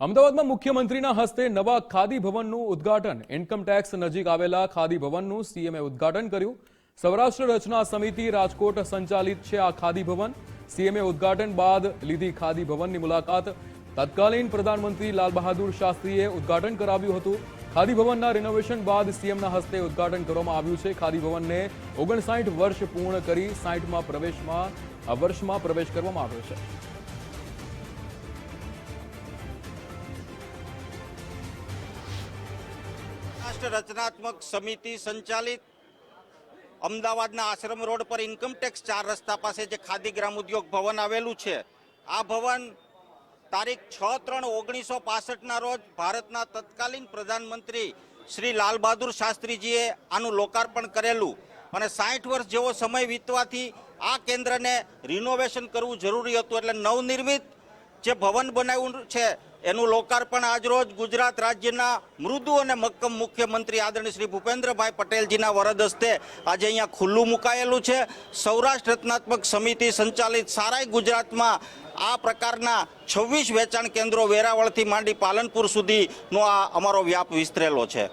અમદાવાદમાં મુખ્યમંત્રીના હસ્તે નવા ખાદી ભવનનું ઉદ્ઘાટન. ઇન્કમ ટેક્સ નજીક આવેલા ખાદી ભવનનું સીએમએ ઉદ્ઘાટન કર્યું. સૌરાષ્ટ્ર રચના સમિતિ રાજકોટ સંચાલિત છે આ ખાદી ભવન. સીએમએ ઉદ્ઘાટન બાદ લીધી ખાદી ભવનની મુલાકાત. તત્કાલીન પ્રધાનમંત્રી લાલ બહાદુર શાસ્ત્રીએ ઉદ્ઘાટન કરાવ્યું હતું. ખાદી ભવનના રિનોવેશન બાદ સીએમના હસ્તે ઉદ્ઘાટન કરવામાં આવ્યું છે. ખાદી ભવનને ઓગણસાઠ વર્ષ પૂર્ણ કરી સાઠમાં પ્રવેશમાં, આ વર્ષમાં પ્રવેશ કરવામાં આવ્યો છે. રાષ્ટ્ર રચનાત્મક સમિતિ સંચાલિત અમદાવાદના આશ્રમ રોડ પર ઇન્કમટેક્સ ચાર રસ્તા પાસે જે ખાદી ગ્રામ ઉદ્યોગ ભવન આવેલું છે, આ ભવન તારીખ છ ત્રણ ઓગણીસો પાસઠના રોજ ભારતના તત્કાલીન પ્રધાનમંત્રી શ્રી લાલ બહાદુર શાસ્ત્રીજીએ આનું લોકાર્પણ કરેલું અને સાઠ વર્ષ જેવો સમય વીતવાથી આ કેન્દ્રને રિનોવેશન કરવું જરૂરી હતું એટલે નવનિર્મિત જે ભવન બનાવ્યું છે એનું લોકાર્પણ આજરોજ ગુજરાત રાજ્યના મૃદુ અને મક્કમ મુખ્યમંત્રી આદરણીય શ્રી ભૂપેન્દ્રભાઈ પટેલજીના વરદ હસ્તે આજે અહીંયા ખુલ્લું મુકાયેલું છે. સૌરાષ્ટ્ર રત્નાત્મક સમિતિ સંચાલિત સારાય ગુજરાતમાં આ પ્રકારના છવ્વીસ વેચાણ કેન્દ્રો વેરાવળથી માંડી પાલનપુર સુધીનો આ અમારો વ્યાપ વિસ્તરેલો છે.